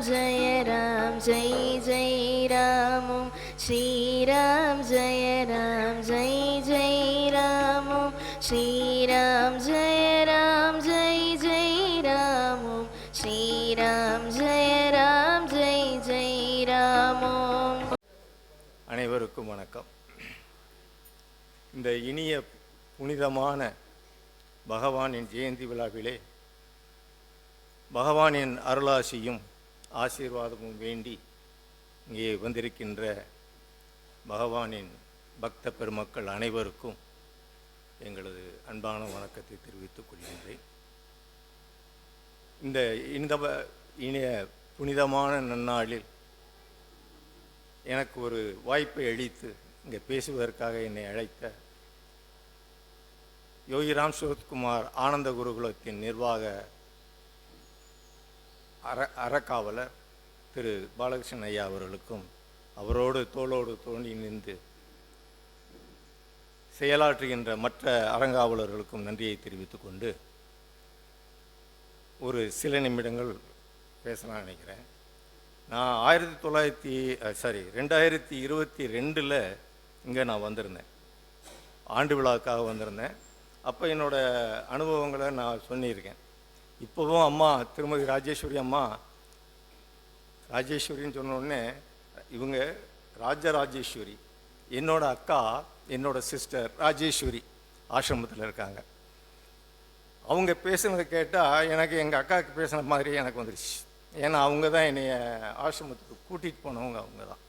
जय राम जय जय राम ॐ श्रीराम जय राम जय जय राम ॐ श्रीराम जय राम जय जय राम ॐ श्रीराम जय राम जय जय राम ॐ அனைவருக்கும் வணக்கம் இந்த இனிய புனிதமான பகவானின் ஜெயந்தி விழாவிலே பகவானின் அருளாசியும் ஆசீர்வாதமும் வேண்டி இங்கே வந்திருக்கின்ற பகவானின் பக்த பெருமக்கள் அனைவருக்கும் எங்களது அன்பான வணக்கத்தை தெரிவித்துக் கொள்கின்றேன். இந்த இந்த வ- இனிய புனிதமான நன்னாளில் எனக்கு ஒரு வாய்ப்பை அளித்து இங்கே பேசுவதற்காக என்னை அழைத்த யோகிராம் சுரத்குமார் ஆனந்த குருகுலத்தின் நிர்வாக அற அறக்காவலர் திரு பாலகிருஷ்ணன் ஐயா அவர்களுக்கும் அவரோடு தோளோடு தோண்டி நின்று செயலாற்றுகின்ற மற்ற அறங்காவலர்களுக்கும் நன்றியை தெரிவித்துக் கொண்டு ஒரு சில நிமிடங்கள் பேசலாம் நினைக்கிறேன். நான் ஆயிரத்தி தொள்ளாயிரத்தி சாரி ரெண்டாயிரத்தி இருபத்தி ரெண்டில் இங்கே நான் வந்திருந்தேன். ஆண்டு விழாவுக்காக வந்திருந்தேன். அப்போ என்னோடய அனுபவங்களை நான் சொல்லியிருக்கேன். இப்போவும் அம்மா திருமதி ராஜேஸ்வரி அம்மா ராஜேஸ்வரின்னு சொன்ன உடனே இவங்க ராஜராஜேஸ்வரி என்னோட அக்கா என்னோட சிஸ்டர் ராஜேஸ்வரி ஆசிரமத்தில் இருக்காங்க. அவங்க பேசுனதை கேட்டால் எனக்கு எங்கள் அக்காவுக்கு பேசுன மாதிரி எனக்கு வந்துருச்சு. ஏன்னா அவங்க தான் என்னைய ஆசிரமத்துக்கு கூட்டிகிட்டு போனவங்க அவங்க தான்.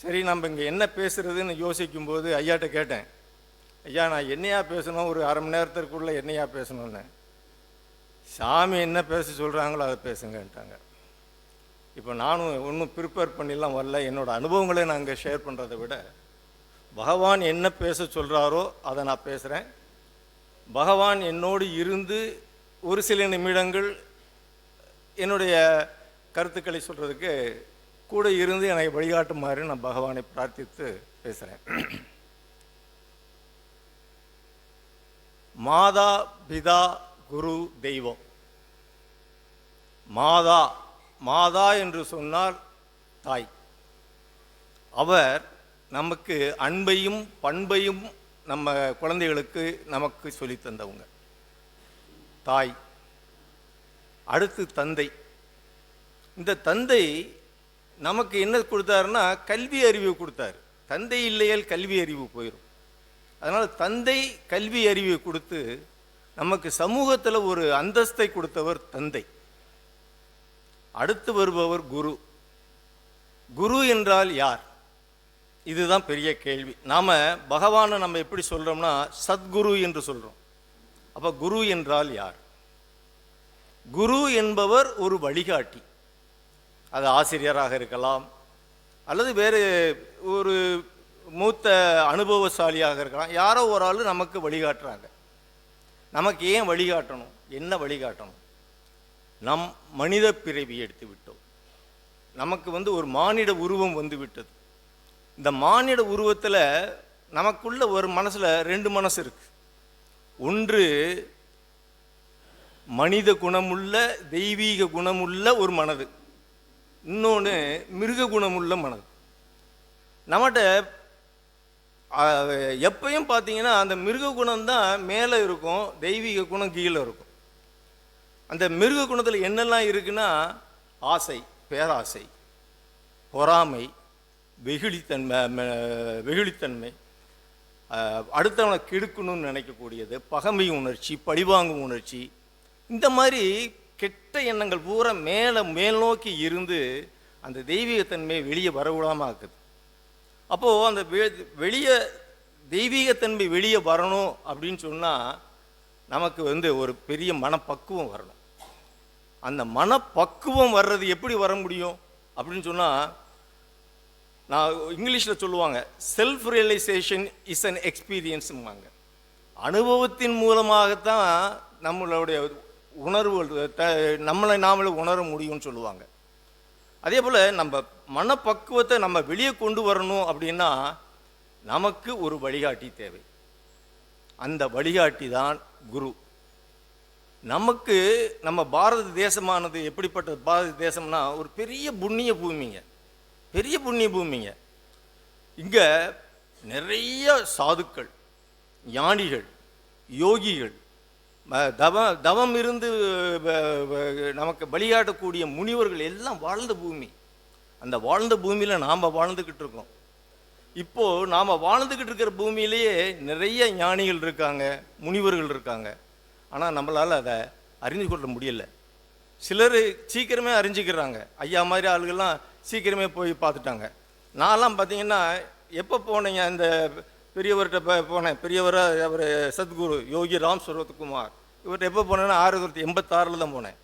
சரி நம்ம இங்கே என்ன பேசுறதுன்னு யோசிக்கும்போது ஐயாட்ட கேட்டேன். ஐயா நான் என்னையா பேசணும்? ஒரு அரை மணி நேரத்திற்குள்ளே என்னையா பேசணும்னு? சாமி என்ன பேச சொல்கிறாங்களோ அதை பேசுங்கன்ட்டாங்க. இப்போ நானும் ஒன்றும் ப்ரிப்பேர் பண்ணிலாம் வரல. என்னோடய அனுபவங்களை நான் அங்கே ஷேர் பண்ணுறதை விட பகவான் என்ன பேச சொல்கிறாரோ அதை நான் பேசுகிறேன் பகவான் என்னோடு இருந்து ஒரு சில நிமிடங்கள் என்னுடைய கருத்துக்களை சொல்கிறதுக்கு கூட இருந்து எனக்கு வழிகாட்டுமாறு நான் பகவானை பிரார்த்தித்து பேசுகிறேன் மாதா பிதா குரு தெய்வம். மாதா மாதா என்று சொன்னால் தாய். அவர் நமக்கு அன்பையும் பண்பையும் நம்ம குழந்தைகளுக்கு நமக்கு சொல்லி தந்தவங்க. தாய் அடுத்து தந்தை. இந்த தந்தை நமக்கு என்ன கொடுத்தாருன்னா கல்வி அறிவு கொடுத்தாரு. தந்தை இல்லையால் கல்வி அறிவு போயிடும் அதனால் தந்தை கல்வி அறிவை கொடுத்து நமக்கு சமூகத்தில் ஒரு அந்தஸ்தை கொடுத்தவர் தந்தை. அடுத்து வருபவர் குரு. குரு என்றால் யார்? இதுதான் பெரிய கேள்வி. நாம் பகவானை நம்ம எப்படி சொல்கிறோம்னா சத்குரு என்று சொல்கிறோம் அப்போ குரு என்றால் யார்? குரு என்பவர் ஒரு வழிகாட்டி. அது ஆசிரியராக இருக்கலாம் அல்லது வேறு ஒரு மூத்த அனுபவசாலியாக இருக்கலாம். யாரோ ஒரு ஆள் நமக்கு வழிகாட்டுறாங்க. நமக்கு ஏன் வழிகாட்டணும்? என்ன வழிகாட்டணும்? நம் மனித பிறவி எடுத்து விட்டோம். நமக்கு வந்து ஒரு மானிட உருவம் வந்து விட்டது. இந்த மானிட உருவத்தில் நமக்குள்ள ஒரு மனசில் ரெண்டு மனசு இருக்கு. ஒன்று மனித குணமுள்ள தெய்வீக குணமுள்ள ஒரு மனது. இன்னொன்று மிருக குணமுள்ள மனது. நம்மகிட்ட எப்பயும் பார்த்தீங்கன்னா அந்த மிருக குணம் தான் மேலே இருக்கும் தெய்வீக குணம் கீழே இருக்கும். அந்த மிருக குணத்தில் என்னெல்லாம் இருக்குன்னா ஆசை பேராசை பொறாமை வெகுளித்தன்மை வெகுளித்தன்மை. அடுத்தவனை கெடுக்கணும்னு நினைக்கக்கூடியது பகமை உணர்ச்சி பழிவாங்கும் உணர்ச்சி. இந்த மாதிரி கெட்ட எண்ணங்கள் பூரா மேலே மேல் நோக்கி இருந்து அந்த தெய்வீகத்தன்மையை வெளியே வரவிடாமல் ஆக்குது. அப்போது அந்த வெ- வெளியே தெய்வீகத்தன்மை வெளியே வரணும் அப்படின்னு சொன்னால் நமக்கு வந்து ஒரு பெரிய மனப்பக்குவம் வரணும். அந்த மனப்பக்குவம் வர்றது எப்படி வர முடியும் அப்படின்னு சொன்னால் நான் இங்கிலீஷில் சொல்லுவாங்க செல்ஃப் ரியலைசேஷன் இஸ் அன் எக்ஸ்பீரியன்ஸும்பாங்க அனுபவத்தின் மூலமாகத்தான் நம்மளுடைய உணர்வு த நம்மளை நாமளே உணர முடியும்னு சொல்லுவாங்க. அதே போல் நம்ம மனப்பக்குவத்தை நம்ம வெளியே கொண்டு வரணும் அப்படின்னா நமக்கு ஒரு வழிகாட்டி தேவை. அந்த வழிகாட்டி தான் குரு. நமக்கு நம்ம பாரத தேசமானது எப்படிப்பட்ட பாரத தேசம்னா ஒரு பெரிய புண்ணிய பூமிங்க. பெரிய புண்ணிய பூமிங்க. இங்கே நிறைய சாதுக்கள் ஞானிகள் யோகிகள் தவம் தவம் இருந்து நமக்கு வழிகாட்டக்கூடிய முனிவர்கள் எல்லாம் வாழ்ந்த பூமி. அந்த வாழ்ந்த பூமியில் நாம் வாழ்ந்துக்கிட்டு இருக்கோம். இப்போது நாம் வாழ்ந்துக்கிட்டு இருக்கிற பூமியிலேயே நிறைய ஞானிகள் இருக்காங்க முனிவர்கள் இருக்காங்க. ஆனால் நம்மளால் அதை அறிந்து கொள்ள முடியல. சிலர் சீக்கிரமே அறிஞ்சிக்கிறாங்க. ஐயா மாதிரி ஆளுகள்லாம் சீக்கிரமே போய் பார்த்துட்டாங்க. நான்லாம் பார்த்தீங்கன்னா எப்போ போனீங்க அந்த பெரியவர்கிட்ட போ போனேன். பெரியவராக அவர் சத்குரு யோகி ராம் சரத்குமார் இவர்கிட்ட எப்போ போனேன்னா ஆயிரத்தி தொள்ளாயிரத்தி எண்பத்தாறில் தான் போனேன்.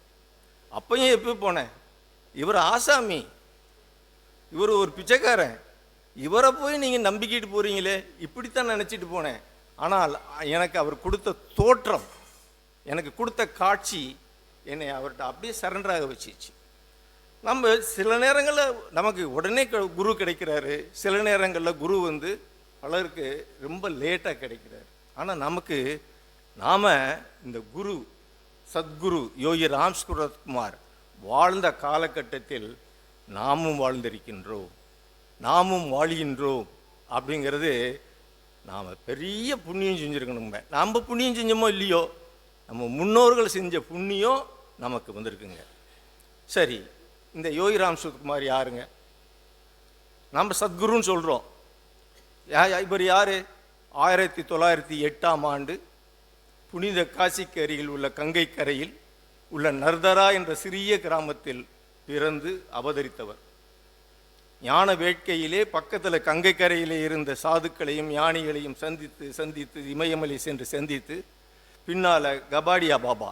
அப்பயும் எப்போ போனேன். இவர் ஆசாமி. இவர் ஒரு பிச்சைக்காரன். இவரை போய் நீங்கள் நம்பிக்கிட்டு போகிறீங்களே இப்படித்தான் நினச்சிட்டு போனேன். ஆனால் எனக்கு அவர் கொடுத்த தோற்றம் எனக்கு கொடுத்த காட்சி என்னை அவர்கிட்ட அப்படியே சரண்டராக வச்சிச்சு. நம்ம சில நேரங்களில் நமக்கு உடனே க- குரு கிடைக்கிறாரு. சில நேரங்களில் குரு வந்து பலருக்கு ரொம்ப லேட்டாக கிடைக்கிறாரு. ஆனால் நமக்கு நாம் இந்த குரு சத்குரு யோகி ராம்ஸ்குரத்குமார் வாழ்ந்த காலகட்டத்தில் நாமும் வாழ்ந்திருக்கின்றோம். நாமும் வாழ்கின்றோம் அப்படிங்கிறது நாம் பெரிய புண்ணியம் செஞ்சுருக்கணுங்க நம்ம. புண்ணியம் செஞ்சோமோ இல்லையோ? நம்ம முன்னோர்கள் செஞ்ச புண்ணியம் நமக்கு வந்திருக்குங்க. சரி இந்த யோகி சுத்குமார் யாருங்க? நம்ம சத்குருன்னு சொல்கிறோம் இவர் யார்? ஆயிரத்தி தொள்ளாயிரத்தி எட்டாம் ஆண்டு புனித காசிக்கு அருகில் உள்ள கங்கை கரையில் உள்ள நர்தரா என்ற சிறிய கிராமத்தில் பிறந்து அவதரித்தவர். ஞான வேட்கையிலே பக்கத்தில் கங்கை கரையிலே இருந்த சாதுக்களையும் ஞானிகளையும் சந்தித்து சந்தித்து இமயமலை சென்று சந்தித்து பின்னால் கபாடியா பாபா.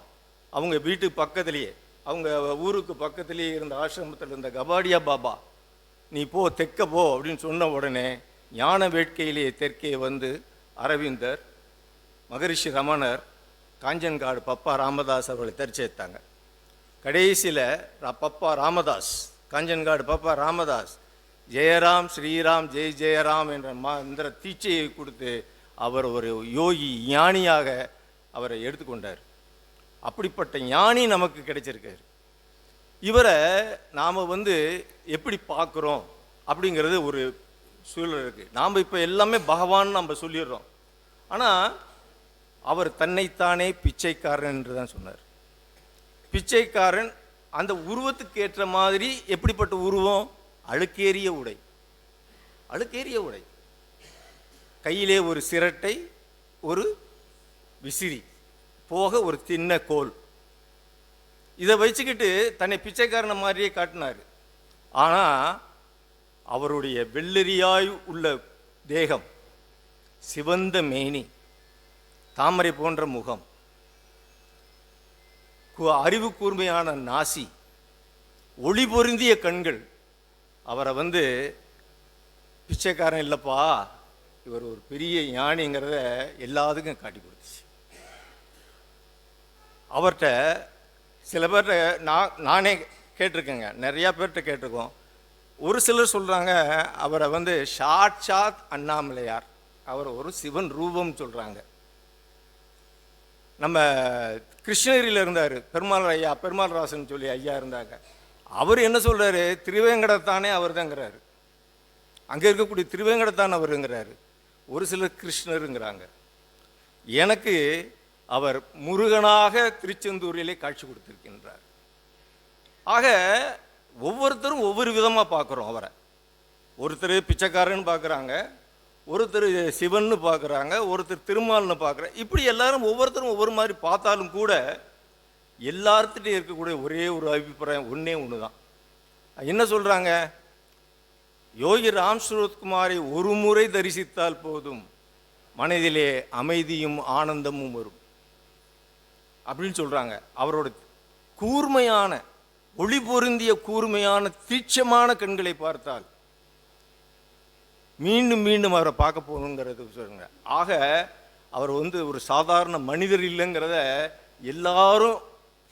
அவங்க வீட்டு பக்கத்திலேயே அவங்க ஊருக்கு பக்கத்திலேயே இருந்த ஆசிரமத்தில் இருந்த கபாடியா பாபா நீ போ தெக்க போ அப்படின்னு சொன்ன உடனே ஞான வேட்கையிலே தெற்கே வந்து அரவிந்தர் மகரிஷி ரமணர் காஞ்சன்காடு பப்பா ராமதாஸ் அவர்களை தரிச்சேத்தாங்க கடைசியில் பப்பா ராமதாஸ் காஞ்சன்காடு பப்பா ராமதாஸ் ஜெயராம் ஸ்ரீராம் ஜெய் ஜெயராம் என்ற மந்திர தீட்சையை கொடுத்து அவர் ஒரு யோகி ஞானியாக அவரை எடுத்துக்கொண்டார். அப்படிப்பட்ட ஞானி நமக்கு கிடைச்சிருக்காரு. இவரை நாம் வந்து எப்படி பார்க்குறோம் அப்படிங்கிறது ஒரு சூழல் இருக்குது நாம் இப்போ எல்லாமே பகவான் நம்ம சொல்லிடுறோம். ஆனால் அவர் தன்னைத்தானே பிச்சைக்காரன் என்று தான் சொன்னார். பிச்சைக்காரன் அந்த உருவத்துக்கு ஏற்ற மாதிரி எப்படிப்பட்ட உருவம்? அழுக்கேறிய உடை. அழுக்கேறிய உடை. கையிலே ஒரு சிரட்டை ஒரு விசிறி போக ஒரு தின்ன கோல். இதை வச்சுக்கிட்டு தன்னை பிச்சைக்காரனை மாதிரியே காட்டினார். ஆனால் அவருடைய வெள்ளரியாய் உள்ள தேகம் சிவந்த மேனி தாமரை போன்ற முகம் கு- அறிவு கூர்மையான நாசி ஒளி பொருந்திய கண்கள் அவரை வந்து பிச்சைக்காரன் இல்லைப்பா இவர் ஒரு பெரிய ஞானிங்கிறத எல்லாத்துக்கும் காட்டி கொடுத்துச்சு. அவர்கிட்ட சில பேர்கிட்ட நான் நானே கேட்டிருக்கேங்க நிறையா பேர்கிட்ட கேட்டிருக்கோம். ஒரு சிலர் சொல்கிறாங்க அவரை வந்து சாட்சாத் அண்ணாமலையார். அவர் ஒரு சிவன் ரூபம் சொல்கிறாங்க நம்ம கிருஷ்ணகிரியில் இருந்தார் பெருமாள் ஐயா பெருமாள் ராசன் சொல்லி ஐயா இருந்தாங்க. அவர் என்ன சொல்கிறாரு திருவேங்கடத்தானே அவர் தாங்கிறாரு அங்கே இருக்கக்கூடிய திருவேங்கடத்தான் அவருங்கிறாரு. ஒரு சிலர் கிருஷ்ணருங்கிறாங்க. எனக்கு அவர் முருகனாக திருச்செந்தூரிலே காட்சி கொடுத்திருக்கின்றார். ஆக ஒவ்வொருத்தரும் ஒவ்வொரு விதமாக பார்க்குறோம் அவரை. ஒருத்தர் பிச்சைக்காரன்னு பார்க்குறாங்க ஒருத்தர் சிவன்னு பார்க்குறாங்க ஒருத்தர் திருமால்னு பார்க்குறாங்க இப்படி எல்லாரும் ஒவ்வொருத்தரும் ஒவ்வொரு மாதிரி பார்த்தாலும் கூட எல்லார்த்திட்டையும் இருக்கக்கூடிய ஒரே ஒரு அபிப்பிராயம் ஒன்றே ஒன்று தான் என்ன சொல்கிறாங்க யோகி ராம் சுரத்குமாரை ஒரு முறை தரிசித்தால் போதும். மனதிலே அமைதியும் ஆனந்தமும் வரும். அப்படின்னு சொல்கிறாங்க அவரோட கூர்மையான ஒளி பொருந்திய கூர்மையான தீட்சமான கண்களை பார்த்தால் மீண்டும் மீண்டும் அவரை பார்க்க போகணுங்கிறது சொல்லுங்க. ஆக அவர் வந்து ஒரு சாதாரண மனிதர் இல்லைங்கிறத எல்லாரும்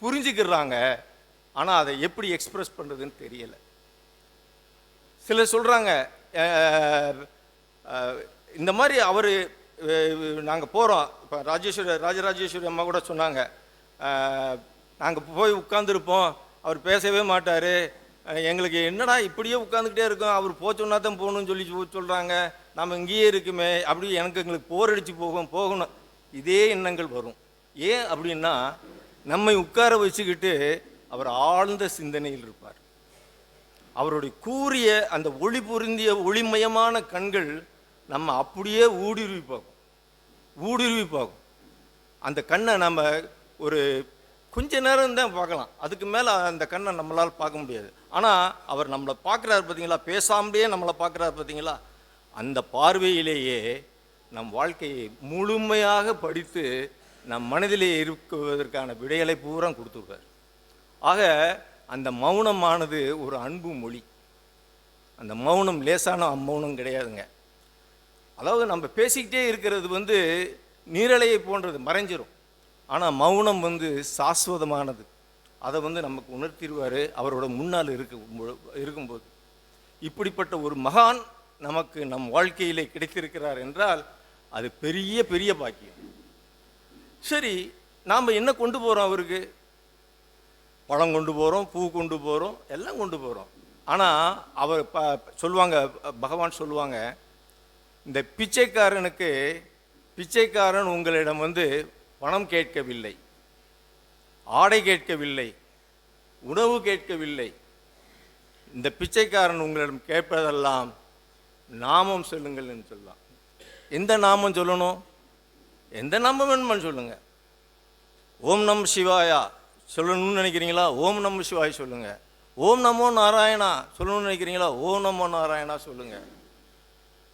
புரிஞ்சுக்கிறாங்க. ஆனால் அதை எப்படி எக்ஸ்பிரஸ் பண்ணுறதுன்னு தெரியலை. சிலர் சொல்கிறாங்க இந்த மாதிரி அவர் நாங்கள் போகிறோம் இப்போ ராஜேஸ்வரி ராஜராஜேஸ்வரி அம்மா கூட சொன்னாங்க நாங்கள் போய் உட்காந்துருப்போம் அவர் பேசவே மாட்டார். எங்களுக்கு என்னடா இப்படியே உட்காந்துக்கிட்டே இருக்கோம். அவர் போச்சோன்னா தான் போகணும்னு சொல்லி சொல்கிறாங்க நம்ம இங்கேயே இருக்குமே. அப்படி எனக்கு எங்களுக்கு போர் அடித்து போகும் போகணும். இதே எண்ணங்கள் வரும். ஏன் அப்படின்னா நம்மை உட்கார வச்சுக்கிட்டு அவர் ஆழ்ந்த சிந்தனையில் இருப்பார். அவருடைய கூறிய அந்த ஒளி பொருந்திய ஒளிமயமான கண்கள் நம்ம அப்படியே ஊடுருவி பார்க்கும். ஊடுருவி பார்க்கும். அந்த கண்ணை நம்ம ஒரு கொஞ்ச நேரம் தான் பார்க்கலாம். அதுக்கு மேலே அந்த கண்ணை நம்மளால் பார்க்க முடியாது. ஆனால் அவர் நம்மளை பார்க்குறாரு பார்த்தீங்களா? பேசாமலேயே நம்மளை பார்க்குறாரு பார்த்தீங்களா? அந்த பார்வையிலேயே நம் வாழ்க்கையை முழுமையாக படித்து நம் மனதிலே இருக்குவதற்கான விடைகளை பூரா கொடுத்துருக்கார் ஆக அந்த மௌனமானது ஒரு அன்பு மொழி. அந்த மௌனம் லேசான மௌனம் கிடையாதுங்க. அதாவது நம்ம பேசிக்கிட்டே இருக்கிறது வந்து நீரலையை போன்றது மறைஞ்சிரும். ஆனால் மௌனம் வந்து சாஸ்வதமானது. அதை வந்து நமக்கு உணர்த்திடுவார் அவரோட முன்னால் இருக்கும் இருக்கும்போது. இப்படிப்பட்ட ஒரு மகான் நமக்கு நம் வாழ்க்கையிலே கிடைத்திருக்கிறார் என்றால் அது பெரிய பெரிய பாக்கியம். சரி நாம் என்ன கொண்டு போகிறோம் அவருக்கு? பழம் கொண்டு போகிறோம் பூ கொண்டு போகிறோம் எல்லாம் கொண்டு போகிறோம் ஆனால் அவர் ப சொல்லுவாங்க பகவான் சொல்லுவாங்க இந்த பிச்சைக்காரனுக்கு பிச்சைக்காரன் உங்களிடம் வந்து பணம் கேட்கவில்லை. ஆடை கேட்கவில்லை. உணவு கேட்கவில்லை. இந்த பிச்சைக்காரன் உங்களிடம் கேட்பதெல்லாம் நாமம் சொல்லுங்கள் என்று சொல்லலாம் எந்த நாமம் சொல்லணும்? எந்த நாமம் வேணுமான்னு சொல்லுங்கள் ஓம் நம் சிவாயா சொல்லணும்னு நினைக்கிறீங்களா? ஓம் நம்ம சிவாய் சொல்லுங்கள் ஓம் நமோ நாராயணா சொல்லணும்னு நினைக்கிறீங்களா? ஓம் நமோ நாராயணா சொல்லுங்கள்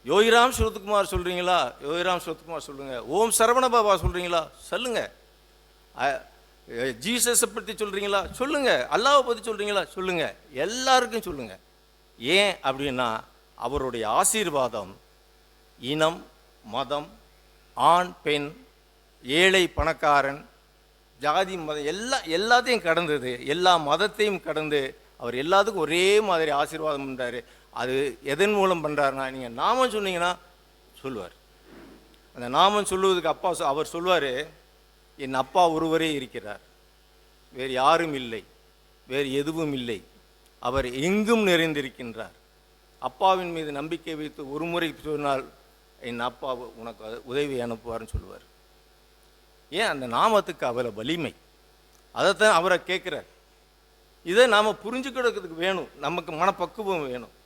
யோகிராம் சுரத்குமார் சொல்கிறீங்களா யோகிராம் சுரத்குமார் சொல்லுங்கள் ஓம் சரவண பாபா சொல்கிறீங்களா சொல்லுங்கள் ஜீசஸை பற்றி சொல்கிறீங்களா சொல்லுங்கள் அல்லாவை பற்றி சொல்கிறீங்களா சொல்லுங்கள் எல்லாருக்கும் சொல்லுங்கள் ஏன் அப்படின்னா அவருடைய ஆசீர்வாதம் இனம் மதம் ஆண் பெண் ஏழை பணக்காரன் ஜாதி மதம் எல்லா எல்லாத்தையும் கடந்தது. எல்லா மதத்தையும் கடந்து அவர் எல்லாத்துக்கும் ஒரே மாதிரி ஆசீர்வாதம் பண்ணுறாரு அது எதன் மூலம் பண்ணுறாருன்னா நீங்கள் நாமம் சொன்னீங்கன்னா சொல்லுவார். அந்த நாமம் சொல்லுவதுக்கு அப்பா சொ- அவர் சொல்வார் என் அப்பா ஒருவரே இருக்கிறார். வேறு யாரும் இல்லை. வேறு எதுவும் இல்லை. அவர் எங்கும் நிறைந்திருக்கின்றார். அப்பாவின் மீது நம்பிக்கை வைத்து ஒரு முறை சொன்னால் என் அப்பா உனக்கு உதவி அனுப்புவார்னு சொல்லுவார். ஏன்? அந்த நாமத்துக்கு அவரை வலிமை. அதைத்தான் அவரை கேட்குறார். இதை நாம் புரிஞ்சுக்கிறதுக்கு வேணும். நமக்கு மனப்பக்குவம் வேணும்.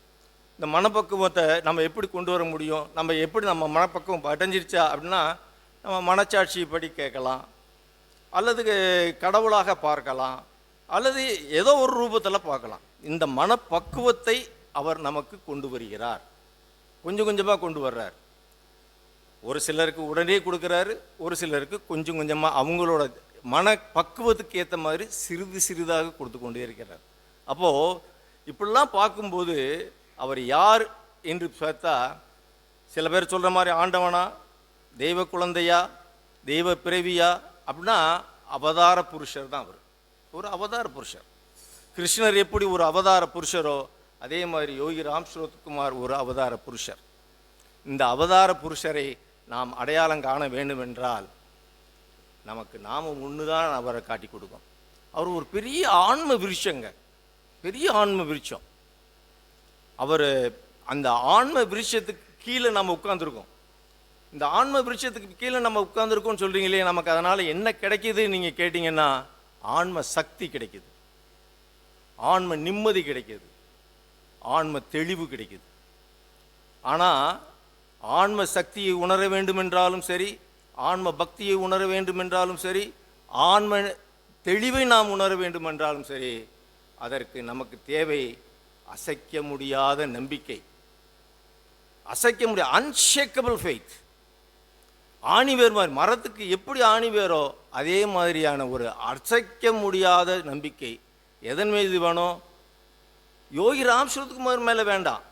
இந்த மனப்பக்குவத்தை நம்ம எப்படி கொண்டு வர முடியும்? நம்ம எப்படி நம்ம மனப்பக்குவம் அடைஞ்சிருச்சா அப்படின்னா நம்ம மனச்சாட்சி படி கேட்கலாம். அல்லது கடவுளாக பார்க்கலாம். அல்லது ஏதோ ஒரு ரூபத்தில் பார்க்கலாம். இந்த மனப்பக்குவத்தை அவர் நமக்கு கொண்டு வருகிறார். கொஞ்சம் கொஞ்சமாக கொண்டு வர்றார். ஒரு சிலருக்கு உடனே கொடுக்குறாரு ஒரு சிலருக்கு கொஞ்சம் கொஞ்சமாக அவங்களோட மன பக்குவத்துக்கு ஏற்ற மாதிரி சிறிது சிறிதாக கொடுத்து கொண்டே இருக்கிறார். அப்போது இப்படிலாம் பார்க்கும்போது அவர் யார் என்று பார்த்தா சில பேர் சொல்கிற மாதிரி ஆண்டவனா தெய்வ குழந்தையா தெய்வ பிறவியா அப்படின்னா அவதார புருஷர் தான் அவர். ஒரு அவதார புருஷர். கிருஷ்ணர் எப்படி ஒரு அவதார புருஷரோ அதே மாதிரி யோகி ராம் சுரத்குமார் ஒரு அவதார புருஷர். இந்த அவதார புருஷரை நாம் அடையாளம் காண வேண்டுமென்றால் நமக்கு நாம் ஒன்று தான் அவரை காட்டி கொடுக்கும் அவர் ஒரு பெரிய ஆன்ம விருட்சங்க. பெரிய ஆன்ம விருட்சம். அவர் அந்த ஆன்ம விருஷத்துக்கு கீழே நம்ம உட்காந்துருக்கோம் இந்த ஆன்ம விருட்சத்துக்கு கீழே நம்ம உட்காந்துருக்கோம்னு சொல்கிறீங்களே நமக்கு அதனால் என்ன கிடைக்கிது நீங்கள் கேட்டிங்கன்னா ஆன்ம சக்தி கிடைக்கிது. ஆன்ம நிம்மதி கிடைக்கிது. ஆன்ம தெளிவு கிடைக்கிது. ஆனால் ஆன்ம சக்தியை உணர வேண்டுமென்றாலும் சரி ஆன்ம பக்தியை உணர வேண்டுமென்றாலும் சரி ஆன்ம தெளிவை நாம் உணர வேண்டுமென்றாலும் சரி அதற்கு நமக்கு தேவை அசைக்க முடியாத நம்பிக்கை. அசைக்க முடியாது அன்ஷேக்கபிள் ஃபெய்த் ஆணிவேர் மாதிரி மரத்துக்கு எப்படி ஆணிவேரோ அதே மாதிரியான ஒரு அசைக்க முடியாத நம்பிக்கை. எதன் மீது வேணும் யோகி ராம் சுரத்குமார் மேலே வேண்டாம்.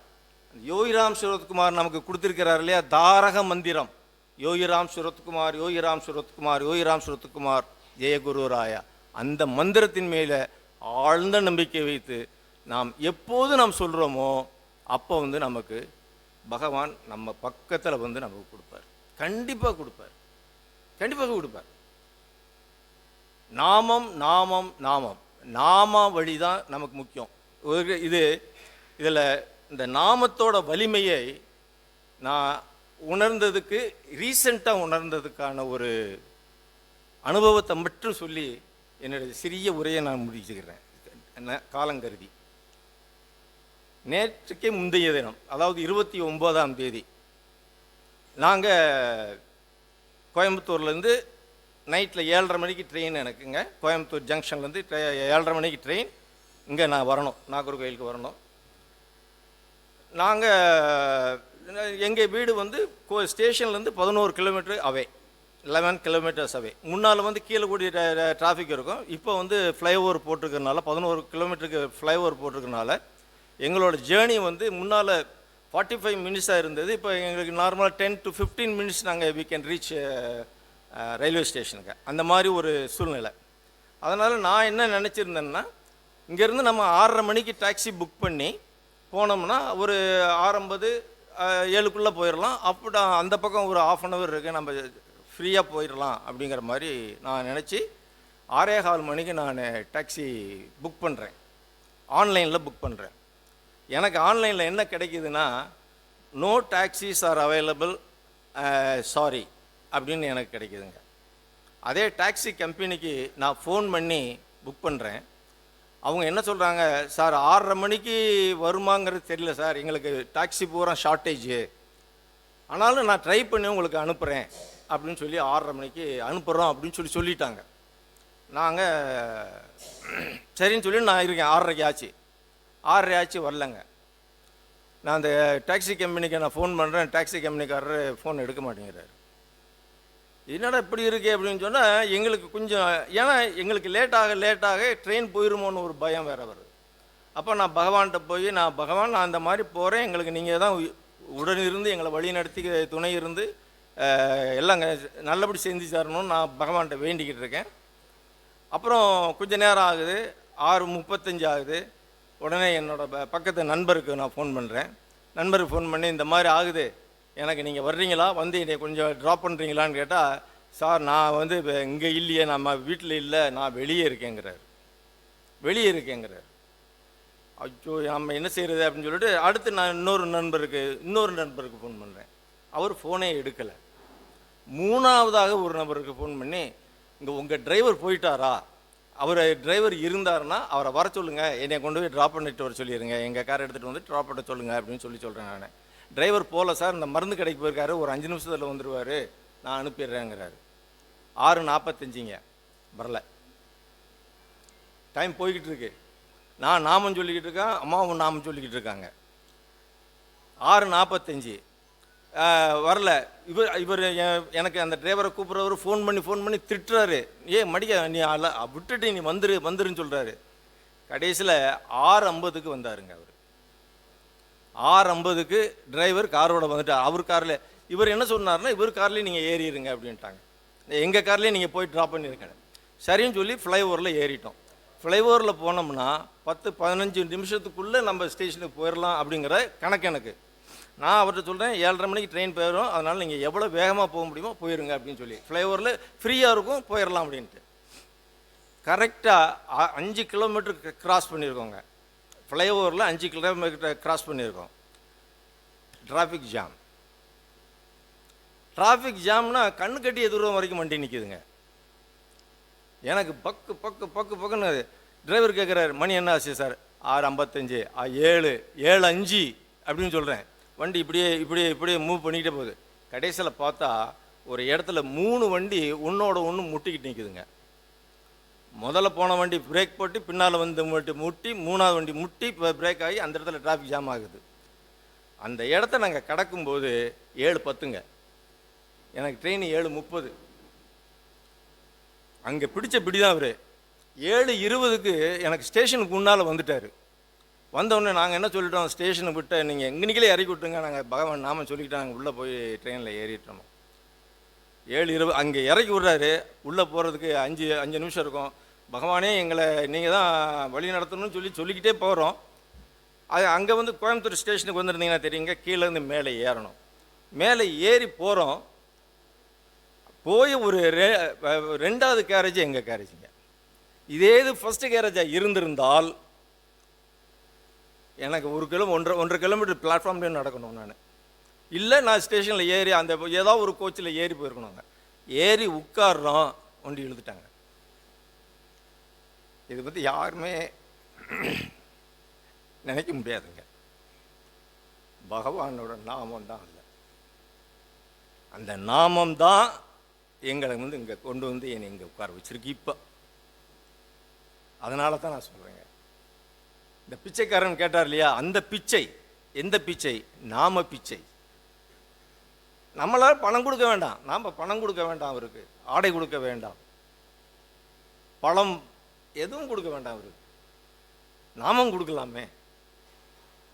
யோகி ராம் சுரத்குமார் நமக்கு கொடுத்துருக்கிறார் இல்லையா? தாரக மந்திரம். யோகி ராம் சுரத்குமார் யோகி ராம் சுரத்குமார் யோகி ராம் சுரத்குமார் ஜெயகுரு ராயா. அந்த மந்திரத்தின் மேலே ஆழ்ந்த நம்பிக்கை வைத்து நாம் எப்போது நாம் சொல்கிறோமோ அப்போ வந்து நமக்கு பகவான் நம்ம பக்கத்தில் வந்து நமக்கு கொடுப்பார். கண்டிப்பாக கொடுப்பார். கண்டிப்பாக கொடுப்பார். நாமம் நாமம் நாமம். நாம வழி தான் நமக்கு முக்கியம். ஒரு இது இதில் இந்த நாமத்தோட வலிமையை நான் உணர்ந்ததுக்கு ரீசண்டாக உணர்ந்ததுக்கான ஒரு அனுபவத்தை மட்டும் சொல்லி என்னுடைய சிறிய உரையை நான் முடிச்சுக்கிறேன். என்ன காலங்கருதி. நேற்றுக்கே முந்தைய தினம் அதாவது இருபத்தி ஒம்போதாம் தேதி நாங்கள் கோயம்புத்தூர்லேருந்து நைட்டில் ஏழரை மணிக்கு ட்ரெயின் எனக்குங்க. கோயம்புத்தூர் ஜங்ஷன்லேருந்து ஏழரை மணிக்கு ட்ரெயின் இங்கே நான் வரணும். நாகூர் கோயிலுக்கு வரணும். நாங்கள் எங்கள் வீடு வந்து கோ ஸ்டேஷன்லேருந்து பதினோரு kilometre away eleven kilometres away முன்னால் வந்து கீழே கூடிய டிராஃபிக் இருக்கும். இப்போ வந்து ஃப்ளைஓவர் போட்டிருக்கறனால பதினோரு கிலோமீட்டருக்கு ஃப்ளைஓவர் போட்டிருக்கனால எங்களோட ஜேர்னி வந்து முன்னால் ஃபார்ட்டி ஃபைவ் மினிட்ஸாக இருந்தது. இப்போ எங்களுக்கு நார்மலாக டென் டு ஃபிஃப்டீன் மினிட்ஸ் நாங்கள் வி கேன் ரீச் ரயில்வே ஸ்டேஷனுக்கு அந்த மாதிரி ஒரு சூழ்நிலை. அதனால் நான் என்ன நினச்சிருந்தேன்னா இங்கேருந்து நம்ம ஆறரை மணிக்கு டாக்ஸி புக் பண்ணி போனோம்னா ஒரு ஆறம்பது ஏழுக்குள்ளே போயிடலாம் அப்படி அந்த பக்கம் ஒரு ஆஃப் அன் ஹவர் இருக்குது நம்ம ஃப்ரீயாக போயிடலாம் அப்படிங்கிற மாதிரி நான் நினச்சி ஆறே கால் மணிக்கு நான் டாக்ஸி புக் பண்ணுறேன் ஆன்லைனில் புக் பண்ணுறேன் எனக்கு ஆன்லைனில் என்ன கிடைக்குதுன்னா no taxis are available sorry அப்படின்னு எனக்கு கிடைக்குதுங்க. அதே டாக்ஸி கம்பெனிக்கு நான் ஃபோன் பண்ணி புக் பண்ணுறேன் அவங்க என்ன சொல்கிறாங்க சார் ஆறரை மணிக்கு வருமாங்கிறது தெரியல சார். எங்களுக்கு டாக்ஸி பூரா ஷார்ட்டேஜு ஆனாலும் நான் ட்ரை பண்ணி உங்களுக்கு அனுப்புகிறேன் அப்படின்னு சொல்லி ஆறரை மணிக்கு அனுப்புகிறோம் அப்படின்னு சொல்லி சொல்லிட்டாங்க. நாங்கள் சரின்னு சொல்லி நான் இருக்கேன். ஆறரைக்கு ஆச்சு. ஆறரை ஆச்சு வரலங்க. நான் அந்த டாக்ஸி கம்பெனிக்கு நான் ஃபோன் பண்ணுறேன் டாக்ஸி கம்பெனிக்காரர் ஃபோன் எடுக்க மாட்டேங்கிறார். என்னடா இப்படி இருக்கே அப்படின்னு சொன்னால் எங்களுக்கு கொஞ்சம் ஏன்னா எங்களுக்கு லேட்டாக லேட்டாக ட்ரெயின் போயிருமோன்னு ஒரு பயம் வேறு வருது. அப்போ நான் பகவான்கிட்ட போய் நான் பகவான் நான் அந்த மாதிரி போகிறேன் எங்களுக்கு நீங்கள் தான் உ- உடன் இருந்து எங்களை வழி நடத்தி துணை இருந்து எல்லாம் நல்லபடி செஞ்சு தரணும்னு நான் பகவான்கிட்ட வேண்டிக்கிட்டு இருக்கேன். அப்புறம் கொஞ்ச நேரம் ஆகுது. ஆறு முப்பத்தஞ்சு ஆகுது. உடனே என்னோட ப- பக்கத்து நண்பருக்கு நான் ஃபோன் பண்ணுறேன் நண்பருக்கு ஃபோன் பண்ணி இந்த மாதிரி ஆகுது. எனக்கு நீங்கள் வர்றீங்களா? வந்து என்னை கொஞ்சம் ட்ராப் பண்ணுறீங்களான்னு கேட்டால் சார் நான் வந்து இங்கே இல்லையே நம்ம வீட்டில் இல்லை நான் வெளியே இருக்கேங்கிறார். வெளியே இருக்கேங்கிறார். ஐயோ நம்ம என்ன செய்கிறது அப்படின்னு சொல்லிட்டு அடுத்து நான் இன்னொரு நண்பருக்கு இன்னொரு நண்பருக்கு ஃபோன் பண்ணுறேன் அவர் ஃபோனே எடுக்கலை. மூணாவதாக ஒரு நபருக்கு ஃபோன் பண்ணி இங்கே உங்கள் டிரைவர் போயிட்டாரா? அவர் டிரைவர் இருந்தாருன்னா அவரை வர சொல்லுங்கள் என்னை கொண்டு போய் ட்ராப் பண்ணிட்டு வர சொல்லிடுங்க எங்கள் கார் எடுத்துகிட்டு வந்து ட்ராப் பண்ண சொல்லுங்கள் அப்படின்னு சொல்லி சொல்கிறேன் நான். டிரைவர் போகல சார் இந்த மருந்து கடைக்கு போயிருக்காரு. ஒரு அஞ்சு நிமிஷத்தில் வந்துடுவார் நான் அனுப்பிடுறேங்கிறாரு. ஆறு நாற்பத்தஞ்சிங்க வரல. டைம் போய்கிட்டு இருக்கு. நான் நாமம் சொல்லிக்கிட்டு இருக்கேன். அம்மாவும் நாமம் சொல்லிக்கிட்டு இருக்காங்க. ஆறு நாற்பத்தஞ்சு வரல. இவர் இவர் எனக்கு அந்த டிரைவரை கூப்பிட்றவர் ஃபோன் பண்ணி ஃபோன் பண்ணி திட்டுறாரு. ஏ மடிக்க நீ அல்ல விட்டுட்டு நீ வந்துரு வந்துருன்னு சொல்கிறாரு கடைசியில் ஆறு ஐம்பதுக்கு வந்தாருங்க அவர். ஆறு ஐம்பதுக்கு டிரைவர் காரோட வந்துட்டார் அவர் காரில். இவர் என்ன சொன்னார்னா இவர் கார்லேயே நீங்கள் ஏறிடுங்க அப்படின்ட்டாங்க. எங்கள் கார்லேயே நீங்கள் போய் ட்ராப் பண்ணியிருக்கேன் சரின்னு சொல்லி ஃப்ளைஓவரில் ஏறிட்டோம். ஃப்ளைஓவரில் போனோம்னா பத்து பதினஞ்சு நிமிஷத்துக்குள்ளே நம்ம ஸ்டேஷனுக்கு போயிடலாம் அப்படிங்கிற கணக்கு எனக்கு. நான் அவர்கிட்ட சொல்கிறேன் ஏழரை மணிக்கு ட்ரெயின் போயிடும் அதனால் நீங்கள் எவ்வளோ வேகமாக போக முடியுமோ போயிருங்க அப்படின்னு சொல்லி. ஃப்ளைஓவரில் ஃப்ரீயாக இருக்கும் போயிடலாம் அப்படின்ட்டு. கரெக்டாக அஞ்சு கிலோமீட்டருக்கு கிராஸ் பண்ணியிருக்கோங்க ஃப்ளைஓவரில் அஞ்சு கிலோமீட்டர் கிராஸ் பண்ணியிருக்கோம் டிராஃபிக் ஜாம் டிராஃபிக் ஜாம்னா கண்ணு கட்டிய தூரம் வரைக்கும் வண்டி நிற்கிதுங்க எனக்கு பக்கு பக்கு பக்கு பக்குன்னு டிரைவர் கேட்குறாரு மணி என்ன ஆச்சு சார் ஆறு ஐம்பத்தஞ்சு ஏழு ஏழு அஞ்சு அப்படின்னு சொல்கிறேன் வண்டி இப்படியே இப்படியே இப்படியே மூவ் பண்ணிக்கிட்டே போகுது. கடைசியில் பார்த்தா ஒரு இடத்துல மூணு வண்டி ஒன்றோட ஒன்று முட்டிக்கிட்டு நிற்குதுங்க முதல்ல போன வண்டி பிரேக் போட்டு பின்னால் வந்து முட்டி முட்டி மூணாவது வண்டி முட்டி இப்போ பிரேக் ஆகி அந்த இடத்துல டிராஃபிக் ஜாம் ஆகுது. அந்த இடத்த நாங்கள் கடக்கும்போது ஏழு பத்துங்க. எனக்கு ட்ரெயின் ஏழு முப்பது. அங்கே பிடிச்ச பிடி தான் அவர். ஏழு இருபதுக்கு எனக்கு ஸ்டேஷனுக்கு முன்னால் வந்துட்டார். வந்தவுடனே நாங்கள் என்ன சொல்லிட்டோம் ஸ்டேஷனை விட்டு நீங்கள் எங்கனிக்கலே இறக்கி விட்டுங்க நாங்கள் பகவான் நாம சொல்லிக்கிட்டு நாங்கள் உள்ளே போய் ட்ரெயினில் ஏறிட்டோம். ஏழு இருபது அங்கே இறக்கி விட்றாரு. உள்ளே போகிறதுக்கு அஞ்சு அஞ்சு நிமிஷம் இருக்கும். பகவானே எங்களை நீங்கள் தான் வழி நடத்தணும்னு சொல்லி சொல்லிக்கிட்டே போகிறோம் அது அங்கே வந்து கோயம்புத்தூர் ஸ்டேஷனுக்கு வந்திருந்தீங்கன்னா தெரியுங்க கீழேருந்து மேலே ஏறணும். மேலே ஏறி போகிறோம் போய் ஒரு ரெ ரெண்டாவது கேரேஜ் எங்கள் கேரேஜுங்க இதே இது ஃபஸ்ட்டு கேரேஜாக இருந்திருந்தால் எனக்கு ஒரு கிலோ ஒன்றரை ஒன்றரை கிலோமீட்டர் பிளாட்ஃபார்ம்லேயும் நடக்கணும் நான். இல்லை நான் ஸ்டேஷனில் ஏறி அந்த ஏதோ ஒரு கோச்சில் ஏறி போயிருக்கணுங்க ஏறி உட்கார்றோம் ஒண்டி இழுத்துட்டாங்க. இதை பற்றி யாருமே நினைக்க முடியாதுங்க. பகவானோட நாமம் தான் இல்லை அந்த நாமம் தான் எங்களை வந்து இங்கே கொண்டு வந்து என்னை இங்கே உட்கார வச்சுருக்கு இப்போ. அதனால தான் நான் சொல்கிறேங்க இந்த பிச்சைக்காரன் கேட்டார் இல்லையா? அந்த பிச்சை எந்த பிச்சை? நாம பிச்சை. நம்மளால் பணம் கொடுக்க வேண்டாம். நாம் பணம் கொடுக்க வேண்டாம் அவருக்கு. ஆடை கொடுக்க வேண்டாம். பழம் எதுவும் கொடுக்க வேண்டாம் அவருக்கு. நாமும் கொடுக்கலாமே.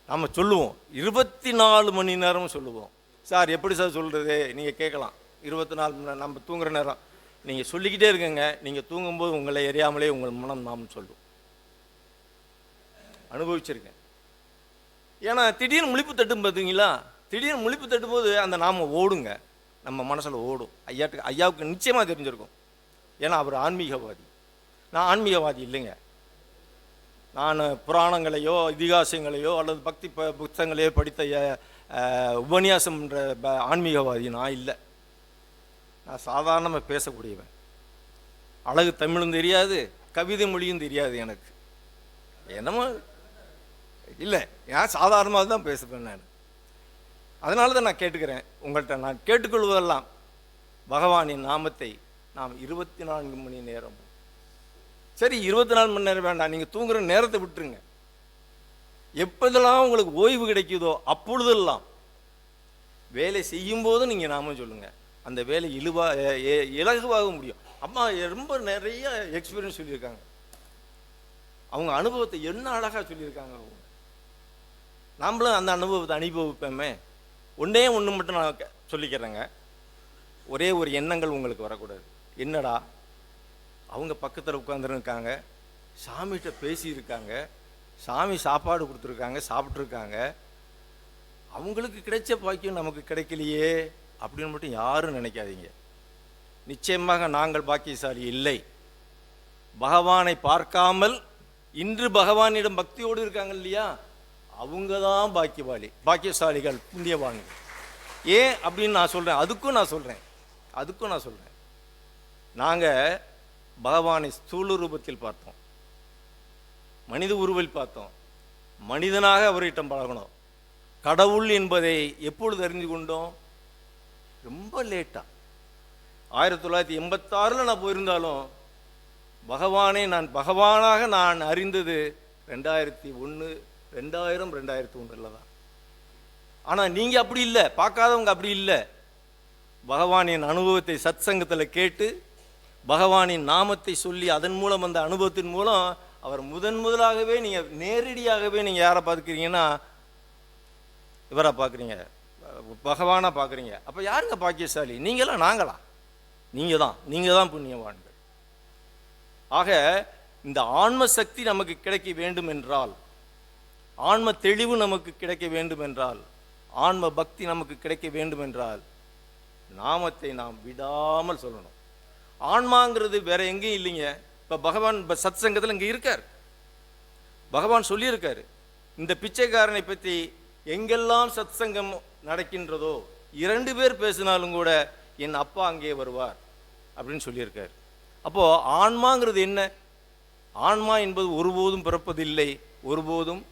நாம் சொல்லுவோம். இருபத்தி நாலு மணி நேரமும் சொல்லுவோம். சார் எப்படி சார் சொல்கிறது நீங்கள் கேட்கலாம். இருபத்தி நாலு மணி நேரம். நம்ம தூங்குற நேரம். நீங்கள் சொல்லிக்கிட்டே இருக்கங்க. நீங்கள் தூங்கும்போது உங்களை எரியாமலே உங்கள் மனம் நாம் சொல்லும். அனுபவிச்சிருக்கேன். ஏன்னா திடீர்னு முழிப்பு தட்டும் பார்த்தீங்களா திடீர்னு முழிப்பு தட்டும்போது அந்த நாம ஓடுங்க. நம்ம மனசில் ஓடும். ஐயாட்டுக்கு ஐயாவுக்கு நிச்சயமாக தெரிஞ்சிருக்கும். ஏன்னா அவர் ஆன்மீகவாதி. நான் ஆன்மீகவாதி இல்லைங்க. நான் புராணங்களையோ இதிகாசங்களையோ அல்லது பக்தி ப புத்தகங்களையோ படித்த உபன்யாசம்ன்ற ப- ஆன்மீகவாதி நான் இல்லை. நான் சாதாரணமாக பேசக்கூடியவன். அழகு தமிழும் தெரியாது கவிதை மொழியும் தெரியாது எனக்கு. என்னமோ இல்லை ஏன் சாதாரணமாக தான் பேசுவேன் நான். அதனால தான் நான் கேட்டுக்கிறேன் உங்கள்கிட்ட. நான் கேட்டுக்கொள்வதெல்லாம் பகவானின் நாமத்தை நாம் இருபத்தி நான்கு மணி நேரம். சரி இருபத்தி நாலு மணி நேரம் வேண்டாம். நீங்கள் தூங்குற நேரத்தை விட்டுருங்க. எப்போதெல்லாம் உங்களுக்கு ஓய்வு கிடைக்குதோ அப்பொழுதெல்லாம் வேலை செய்யும்போது நீங்கள் நாம சொல்லுங்கள் அந்த வேலை இழுவா இலகுவாக முடியும். அம்மா ரொம்ப நிறைய எக்ஸ்பீரியன்ஸ் சொல்லியிருக்காங்க. அவங்க அனுபவத்தை என்ன அழகாக சொல்லியிருக்காங்க அவங்க. நாமளும் அந்த அனுபவத்தை அனுபவிப்போமே. ஒன்றே ஒன்று மட்டும் நான் சொல்லிக்கிறேங்க. ஒரே ஒரு எண்ணங்கள் உங்களுக்கு வரக்கூடாது. என்னடா? அவங்க பக்கத்தில் உட்காந்துருக்காங்க சாமிகிட்ட பேசியிருக்காங்க. சாமி சாப்பாடு கொடுத்துருக்காங்க சாப்பிட்ருக்காங்க அவங்களுக்கு கிடைச்ச பாக்கியம் நமக்கு கிடைக்கலையே அப்படின்னு மட்டும் யாரும் நினைக்காதீங்க. நிச்சயமாக நாங்கள் பாக்கியசாலி இல்லை. பகவானை பார்க்காமல் இன்று பகவானிடம் பக்தியோடு இருக்காங்க இல்லையா? அவங்க தான் பாக்கியவாளி பாக்கியசாலிகள் புண்ணியவான்கள். ஏன் அப்படின்னு நான் சொல்கிறேன் அதுக்கும் நான் சொல்கிறேன் அதுக்கும் நான் சொல்கிறேன் நாங்கள் பகவானை ஸ்தூல ரூபத்தில் பார்த்தோம். மனித உருவில் பார்த்தோம். மனிதனாக அவர்கிட்ட பழகணும். கடவுள் என்பதை எப்பொழுது அறிந்து கொண்டோம்? ரொம்ப லேட்டாக ஆயிரத்தி தொள்ளாயிரத்தி எண்பத்தாறில் நான் போயிருந்தாலும் பகவானை நான் பகவானாக நான் அறிந்தது ரெண்டாயிரத்தி ஒன்று ரெண்டாயிரம் ரெண்டாயிரத்தி ஒன்றில் தான். ஆனால் நீங்கள் அப்படி இல்லை பார்க்காதவங்க அப்படி இல்லை. பகவானின் அனுபவத்தை சத் சங்கத்தில் கேட்டு பகவானின் நாமத்தை சொல்லி அதன் மூலம் அந்த அனுபவத்தின் மூலம் அவர் முதன் முதலாகவே நீங்கள் நேரடியாகவே நீங்கள் யாரை பார்க்குறீங்கன்னா இவரை பார்க்குறீங்க. பகவானாக பார்க்குறீங்க. அப்போ யாருங்க பாக்கியசாலி? நீங்களா நாங்களா? நீங்கள் தான் நீங்கள் தான் புண்ணியவான்கள். ஆக இந்த ஆன்ம சக்தி நமக்கு கிடைக்க வேண்டும் என்றால் ஆன்ம தெளிவு நமக்கு கிடைக்க வேண்டுமென்றால் ஆன்ம பக்தி நமக்கு கிடைக்க வேண்டுமென்றால் நாமத்தை நாம் விடாமல் சொல்லணும். ஆன்மாங்கிறது வேற எங்கேயும் இல்லைங்க. இப்போ பகவான் இப்போ சத் சங்கத்தில் இங்கே இருக்கார். பகவான் சொல்லியிருக்காரு இந்த பிச்சைக்காரனை பற்றி எங்கெல்லாம் சத் சங்கம் நடக்கின்றதோ இரண்டு பேர் பேசினாலும் கூட என் அப்பா அங்கே வருவார் அப்படின்னு சொல்லியிருக்கார். அப்போது ஆன்மாங்கிறது என்ன? ஆன்மா என்பது ஒருபோதும் பிறப்பதில்லை ஒருபோதும்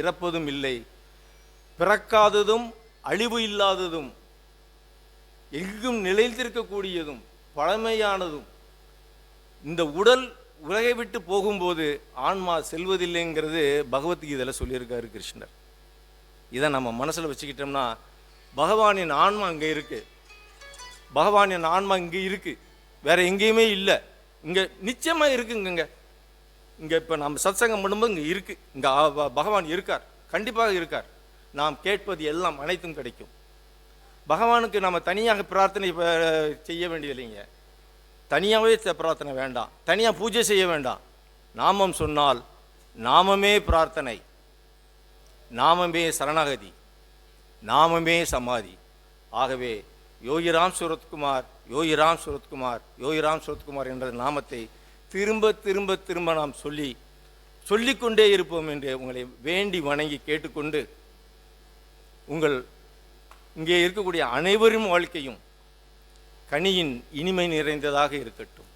இறப்பதும் இல்லை. பிறக்காததும் அழிவு இல்லாததும் எங்கும் நிலைத்திருக்கக்கூடியதும் பழமையானதும் இந்த உடல் உலகை விட்டு போகும்போது ஆன்மா செல்வதில்லைங்கிறது பகவத்கீதையில் சொல்லியிருக்காரு கிருஷ்ணர். இதை நம்ம மனசில் வச்சுக்கிட்டோம்னா பகவானின் ஆன்மா அங்கே இருக்குது பகவானின் ஆன்மா இங்கே இருக்குது வேற எங்கேயுமே இல்லை. இங்கே நிச்சயமாக இருக்குங்க இங்கே இப்போ நம்ம சத்சங்கம் பண்ணும்போது இங்கே இருக்குது இங்கே பகவான் இருக்கார். கண்டிப்பாக இருக்கார். நாம் கேட்பது எல்லாம் அனைத்தும் கிடைக்கும். பகவானுக்கு நம்ம தனியாக பிரார்த்தனை செய்ய வேண்டியதில்லைங்க தனியாகவே பிரார்த்தனை வேண்டாம். தனியாக பூஜை செய்ய வேண்டாம். நாமம் சொன்னால் நாமமே பிரார்த்தனை. நாமமே சரணாகதி. நாமமே சமாதி. ஆகவே யோகிராம் சுரத்குமார் யோகிராம் சுரத்குமார் யோகிராம் சுரத்குமார் என்ற நாமத்தை திரும்ப திரும்ப திரும்ப நாம் சொல்லி சொல்லிக்கொண்டே இருப்போம் என்று உங்களை வேண்டி வணங்கி கேட்டுக்கொண்டு உங்கள் இங்கே இருக்கக்கூடிய அனைவரும் வாழ்க்கையும் கனியின் இனிமை நிறைந்ததாக இருக்கட்டும்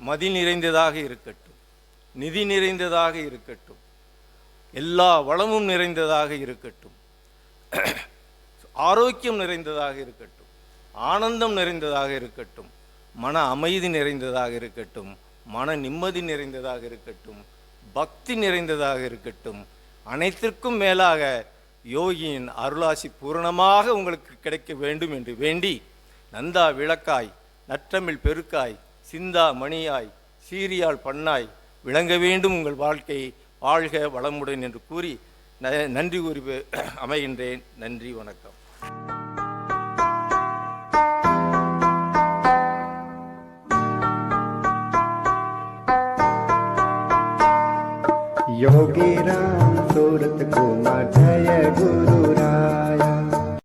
மதி நிறைந்ததாக இருக்கட்டும் நிதி நிறைந்ததாக இருக்கட்டும் எல்லா வளமும் நிறைந்ததாக இருக்கட்டும் ஆரோக்கியம் நிறைந்ததாக இருக்கட்டும் ஆனந்தம் நிறைந்ததாக இருக்கட்டும் மன அமைதி நிறைந்ததாக இருக்கட்டும் மன நிம்மதி நிறைந்ததாக இருக்கட்டும் பக்தி நிறைந்ததாக இருக்கட்டும் அனைத்திற்கும் மேலாக யோகியின் அருளாசி பூரணமாக உங்களுக்கு கிடைக்க வேண்டும் என்று வேண்டி நந்தா விளக்காய் நற்றமிழ் பெருக்காய் சிந்தா மணியாய் சீரியால் பண்ணாய் விளங்க வேண்டும் உங்கள் வாழ்க்கை வாழ்க வளமுடன் என்று கூறி ந- நன்றி கூறி அமைகின்றேன். நன்றி வணக்கம். योगी राम सूरत कुमार जय गुरु राय